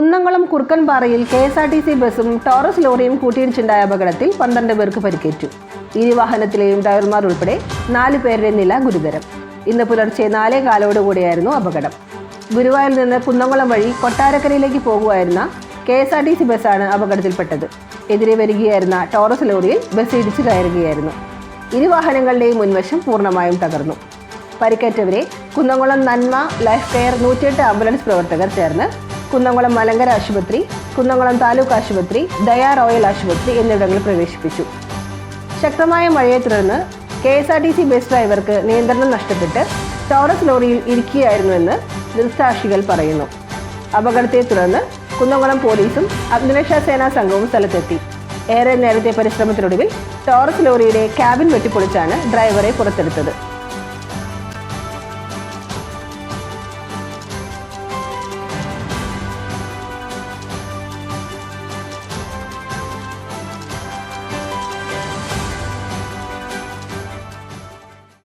Kunnamkulam കുറുക്കൻപാറയിൽ K S R T C ബസും Taurus ലോറിയും കൂട്ടിയിടിച്ചുണ്ടായ അപകടത്തിൽ പന്ത്രണ്ട് പേർക്ക് പരിക്കേറ്റു. ഇരുവാഹനത്തിലെയും ഡ്രൈവർമാർ ഉൾപ്പെടെ നാല് പേരുടെ നില ഗുരുതരം. ഇന്ന് പുലർച്ചെ നാലേ കാലോടുകൂടിയായിരുന്നു അപകടം. ഗുരുവായൂരിൽ നിന്ന് കുന്നംകുളം വഴി കൊട്ടാരക്കരയിലേക്ക് പോകുമായിരുന്ന K S R T C ബസ്സാണ് അപകടത്തിൽപ്പെട്ടത്. എതിരെ വരികയായിരുന്ന ടോറസ് ലോറിയിൽ ബസ് ഇടിച്ചു കയറുകയായിരുന്നു. ഇരുവാഹനങ്ങളുടെയും മുൻവശം പൂർണമായും തകർന്നു. പരിക്കേറ്റവരെ കുന്നംകുളം നന്മ ലൈഫ് കെയർ നൂറ്റിയെട്ട് ആംബുലൻസ് പ്രവർത്തകർ ചേർന്ന് കുന്നംകുളം മലങ്കര ആശുപത്രി കുന്നംകുളം താലൂക്ക് ആശുപത്രി ദയാ റോയൽ ആശുപത്രി എന്നിവിടങ്ങളിൽ പ്രവേശിപ്പിച്ചു. ശക്തമായ മഴയെ തുടർന്ന് K S R T C bus ഡ്രൈവർക്ക് നിയന്ത്രണം നഷ്ടപ്പെട്ട് ടോറസ് ലോറിയിൽ ഇരിക്കുകയായിരുന്നുവെന്ന് ദൃക്സാക്ഷികൾ പറയുന്നു. അപകടത്തെ തുടർന്ന് കുന്നംകുളം പോലീസും അഗ്നിരക്ഷാ സേനാ സംഘവും സ്ഥലത്തെത്തി. ഏറെ നേരത്തെ പരിശ്രമത്തിനൊടുവിൽ ടോറസ് ലോറിയുടെ ക്യാബിൻ വെട്ടിപ്പൊളിച്ചാണ് ഡ്രൈവറെ പുറത്തെടുത്തത്.